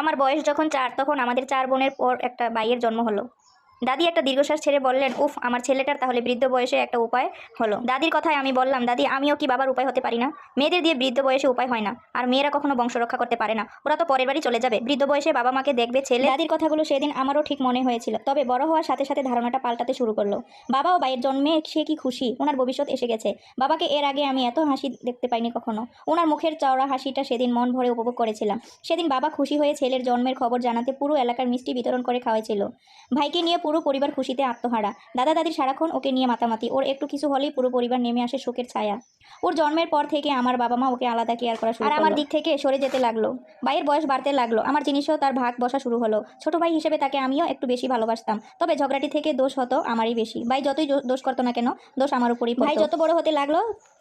আমার বয়স যখন চার তখন আমাদের চার বোনের পর একটা ভাইয়ের জন্ম হলো। দাদি একটা দীর্ঘশ্বাস ছেড়ে বললেন, উফ, আমার ছেলেটার তাহলে বৃদ্ধ বয়সে একটা উপায় হলো। দাদির কথায় আমি বললাম, দাদি, আমিও কি বাবার উপায় হতে পারি না? মেয়েদের দিয়ে বৃদ্ধ বয়সে উপায় হয় না, আর মেয়েরা কখনো বংশ রক্ষা করতে পারে না। ওরা তো পরের বাড়ি চলে যাবে। বৃদ্ধ বয়সে বাবা মাকে দেখবে ছেলে দাদির কথাগুলো সেদিন আমারও ঠিক মনে হয়েছিল, তবে বড় হওয়ার সাথে সাথে ধারণাটা পাল্টাতে শুরু করল। বাবা ও বাইয়ের জন্মে সে কি খুশি? ওনার ভবিষ্যৎ এসে গেছে। বাবাকে এর আগে আমি এত হাসি দেখতে পাইনি কখনো। ওনার মুখের চওড়া হাসিটা সেদিন মন ভরে উপভোগ করেছিলাম। সেদিন বাবা খুশি হয়ে ছেলের জন্মের খবর জানাতে পুরো এলাকার মিষ্টি বিতরণ করে খাওয়াইছিল। ভাইকে নিয়ে পুরো পরিবার খুশিতে আত্মহারা। দাদা দাদির সারাক্ষণ ওকে নিয়ে মাতামাতি। ওর একটু কিছু হলেই পুরো পরিবার নেমে আসে শোকের ছায়া। ওর জন্মের পর থেকে আমার বাবা মা ওকে আলাদা কেয়ার করা শুরু আর আমার দিক থেকে সরে যেতে লাগল। ভাইয়ের বয়স বাড়তে লাগল। আমার জিনিসও তার ভাগ বসা শুরু হলো। ছোট ভাই হিসেবে তাকে আমিও একটু বেশি ভালোবাসতাম। তবে ঝগড়াটি থেকে দোষ হতো আমারই বেশি। ভাই যতই দোষ করতো না কেন দোষ আমার উপরই ভাই যত বড় হতে লাগল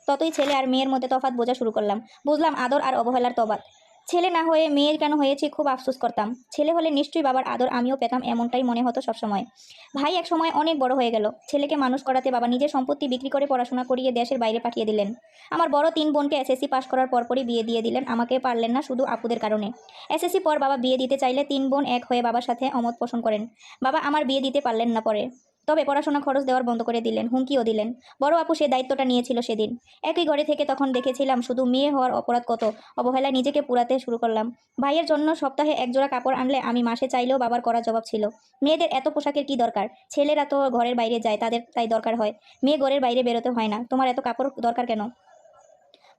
ততই ছেলে আর মেয়ের মধ্যে তফাত বোঝা শুরু করলাম। বুঝলাম আদর আর অবহেলার তফাৎ। ছেলে না হয়ে মেয়ের কেন হয়েছে খুব আফসোস করতাম। ছেলে হলে নিশ্চয়ই বাবার আদর আমিও পেতাম, এমনটাই মনে হতো সবসময়। ভাই এক সময় অনেক বড় হয়ে গেল। ছেলেকে মানুষ করাতে বাবা নিজের সম্পত্তি বিক্রি করে পড়াশোনা করিয়ে দেশের বাইরে পাঠিয়ে দিলেন। আমার বড় তিন বোনকে এসএসসি পাশ করার পরপরই বিয়ে দিয়ে দিলেন। আমাকে পারলেন না শুধু আপুদের কারণে। এসএসসি পর বাবা বিয়ে দিতে চাইলে তিন বোন এক হয়ে বাবার সাথে অমত পোষণ করেন। বাবা আমার বিয়ে দিতে পারলেন না পরে। তবে পড়াশোনা খরচ দেওয়ার বন্ধ করে দিলেন, হুমকিও দিলেন। বড় আপু সে দায়িত্বটা নিয়েছিল সেদিন। একই ঘরে থেকে তখন দেখেছিলাম শুধু মেয়ে হওয়ার অপরাধ কত, অবহেলা নিজেকে পুরাতে শুরু করলাম। ভাইয়ের জন্য সপ্তাহে একজোড়া কাপড় আনলে আমি মাসে চাইলেও বাবার করা জবাব ছিল। মেয়েদের এত পোশাকের কি দরকার? ছেলেরা তো ঘরের বাইরে যায়, তাদের তাই দরকার হয়। মেয়ে ঘরের বাইরে বেরোতে হয় না। তোমার এত কাপড় দরকার কেন?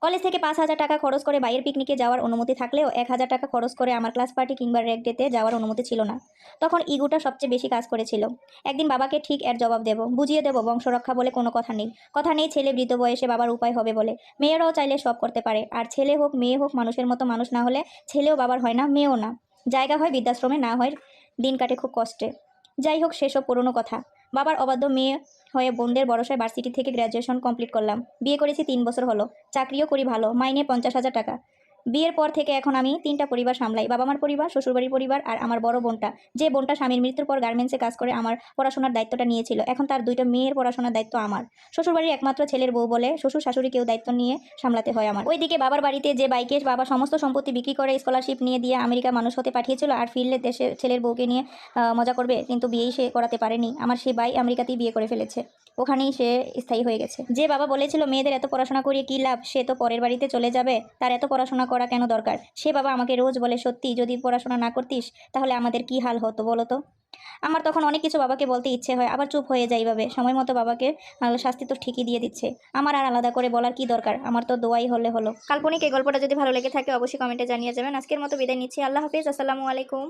কলেজ থেকে পাঁচ হাজার টাকা খরচ করে বাইরের পিকনিকে যাওয়ার অনুমতি থাকলেও এক হাজার টাকা খরচ করে আমার ক্লাস পার্টি কিংবা রেক ডেতে যাওয়ার অনুমতি ছিল না। তখন ইগুটা সবচেয়ে বেশি কাজ করেছিল। একদিন বাবাকে ঠিক এর জবাব দেব, বুঝিয়ে দেব বংশরক্ষা বলে কোনো কথা নেই। কথা নেই, ছেলে বৃদ্ধ বয়সে বাবার উপায় হবে বলে। মেয়েরাও চাইলে সব করতে পারে। আর ছেলে হোক, মেয়ে হোক, মানুষের মতো মানুষ না হলে ছেলেও বাবার হয় না, মেয়েও না। জায়গা হয় বৃদ্ধাশ্রমে, না হয় দিন কাটে খুব কষ্টে। যাই হোক, সেসব পুরনো কথা। বাবার অবাধ্য মেয়ে হয়ে বোনদের বড়সায় ভার্সিটি থেকে গ্র্যাজুয়েশন কমপ্লিট করলাম। বিয়ে করেছি তিন বছর হলো। চাকরিও করি ভালো। মাইনে পঞ্চাশ হাজার টাকা। বিয়ের পর থেকে এখন আমি তিনটা পরিবার সামলাই। বাবা মার পরিবার, শ্বশুরবাড়ির পরিবার আর আমার বড় বোনটা। যে বোনটা স্বামীর মৃত্যুর পর গার্মেন্টসে কাজ করে আমার পড়াশোনার দায়িত্বটা নিয়েছিল। এখন তার দুইটা মেয়ের পড়াশোনার দায়িত্ব আমার। শ্বশুরবাড়ির একমাত্র ছেলের বউ বলে শ্বশুর শাশুড়ি কেউ দায়িত্ব নিয়ে সামলাতে হয় আমার। ওইদিকে বাবার বাড়িতে যে বাইকে বাবা সমস্ত সম্পত্তি বিক্রি করে স্কলারশিপ নিয়ে দিয়ে আমেরিকা মানুষ হতে পাঠিয়েছিল আর ফিরলে দেশে ছেলের বউকে নিয়ে মজা করবে। কিন্তু বিয়েই সে করাতে পারেনি। আমার সে বাই আমেরিকাতেই বিয়ে করে ফেলেছে। ওখানেই সে স্থায়ী হয়ে গেছে। যে বাবা বলেছিল, মেয়েদের এত পড়াশোনা করিয়ে কী লাভ? সে তো পরের বাড়িতে চলে যাবে। তার এত পড়াশোনা করা কেন দরকার? সে বাবা আমাকে রোজ বলে, সত্যি, যদি পড়াশোনা না করতিস, তাহলে আমাদের কি হাল হতো বলো তো? আমার তখন অনেক কিছু বাবাকে বলতে ইচ্ছে হয়, আবার চুপ হয়ে যাই ভাবে সময় মতো বাবাকে শাস্তি তো ঠিকই দিয়ে দিচ্ছে। আমার আর আলাদা করে বলার কি দরকার? আমার তো দোয়াই হলে হলো। কাল্পনিক, এই গল্পটা যদি ভালো লেগে থাকে, অবশ্যই কমেন্টে জানিয়ে যাবেন। আজকের মতো বিদায় নিচ্ছি। আল্লাহ হাফিজ। আসসালামু আলাইকুম।